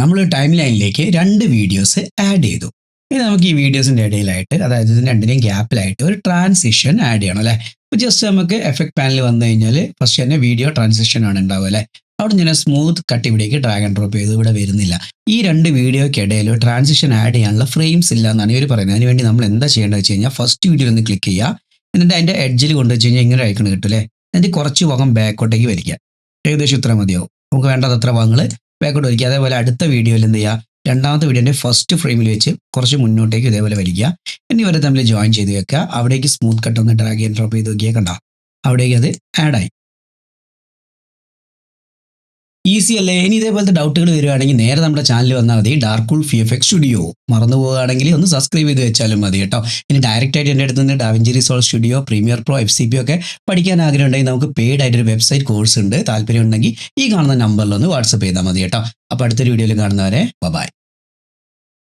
നമ്മൾ ടൈം ലൈനിലേക്ക് രണ്ട് വീഡിയോസ് ആഡ് ചെയ്തു. ഇനി നമുക്ക് ഈ വീഡിയോസിന്റെ ഇടയിലായിട്ട് അതായത് ഇതിന് രണ്ടിനെയും ഗ്യാപ്പിലായിട്ട് ഒരു ട്രാൻസിഷൻ ആഡ് ചെയ്യണം അല്ലേ? അപ്പോൾ ജസ്റ്റ് നമുക്ക് എഫക്ട് പാനൽ വന്നു കഴിഞ്ഞാൽ ഫസ്റ്റ് തന്നെ വീഡിയോ ട്രാൻസിഷൻ ആണ് ഉണ്ടാവുക അല്ലേ? അവിടെ ഞാൻ സ്മൂത്ത് കട്ട് ഇവിടേക്ക് ഡ്രാഗ് ആൻഡ് ഡ്രോപ്പ് ചെയ്ത് ഇവിടെ വരുന്നില്ല. ഈ രണ്ട് വീഡിയോയ്ക്കിടയിൽ ട്രാൻസിഷൻ ആഡ് ചെയ്യാനുള്ള ഫ്രെയിംസ് ഇല്ല എന്നാണ് ഇവർ പറയുന്നത്. അതിനുവേണ്ടി നമ്മൾ എന്താ ചെയ്യേണ്ടത് വെച്ച് കഴിഞ്ഞാൽ ഫസ്റ്റ് വീഡിയോ ഒന്ന് ക്ലിക്ക് ചെയ്യുക. എന്നിട്ട് അതിന്റെ എഡ്ജിൽ കൊണ്ടുവച്ച് കഴിഞ്ഞാൽ ഇങ്ങനെ അയക്കണം കിട്ടും അല്ലേ? എന്നിട്ട് കുറച്ച് ഭാഗം ബാക്കോട്ടേക്ക് വലിക്കുക. ഏകദേശം ഇത്ര മതിയാവും. നമുക്ക് വേണ്ടത് അത്ര ഭാഗങ്ങൾ ബാക്കോട്ട് വലിക്കുക അതേപോലെ അടുത്ത വീഡിയോയിൽ എന്ത് ചെയ്യുക രണ്ടാമത്തെ വീഡിയോന്റെ ഫസ്റ്റ് ഫ്രെയിമിൽ വെച്ച് കുറച്ച് മുന്നോട്ടേക്ക് ഇതേപോലെ വലിക്കുക. എന്നിവരെ തമ്മിൽ ജോയിൻ ചെയ്ത് വെക്കുക. അവിടേക്ക് സ്മൂത്ത് കട്ട് ഒന്ന് ഡ്രാഗ് ആൻഡ് ഡ്രോപ്പ് ചെയ്ത് നോക്കിയാൽ കണ്ട? അവിടേക്ക് അത് ആഡായി ഈസി അല്ലേ? ഇനി ഇതേപോലത്തെ ഡൗട്ടുകൾ വരികയാണെങ്കിൽ നേരെ നമ്മുടെ ചാനൽ വന്നാൽ മതി. ഡാർക്കുൾ ഫി എഫ് എക്സ് സ്റ്റുഡിയോ മറന്നു പോവുകയാണെങ്കിൽ ഒന്ന് സബ്സ്ക്രൈബ് ചെയ്ത് വെച്ചാലും മതി കേട്ടോ. ഇനി ഡയറക്റ്റ് ആയിട്ട് എന്റെ അടുത്ത് നിന്ന് DaVinci Resolve Studio Premiere Pro F C P ഒക്കെ പഠിക്കാൻ ആഗ്രഹം ഉണ്ടെങ്കിൽ നമുക്ക് പെയ്ഡ് ആയിട്ട് ഒരു വെബ്സൈറ്റ് കോഴ്സ് ഉണ്ട്. താല്പര്യം ഉണ്ടെങ്കിൽ ഈ കാണുന്ന നമ്പറിൽ ഒന്ന് വാട്സപ്പ് ചെയ്താൽ മതി കേട്ടോ. അപ്പോൾ അടുത്തൊരു വീഡിയോയിൽ കാണുന്നവരെ ബൈ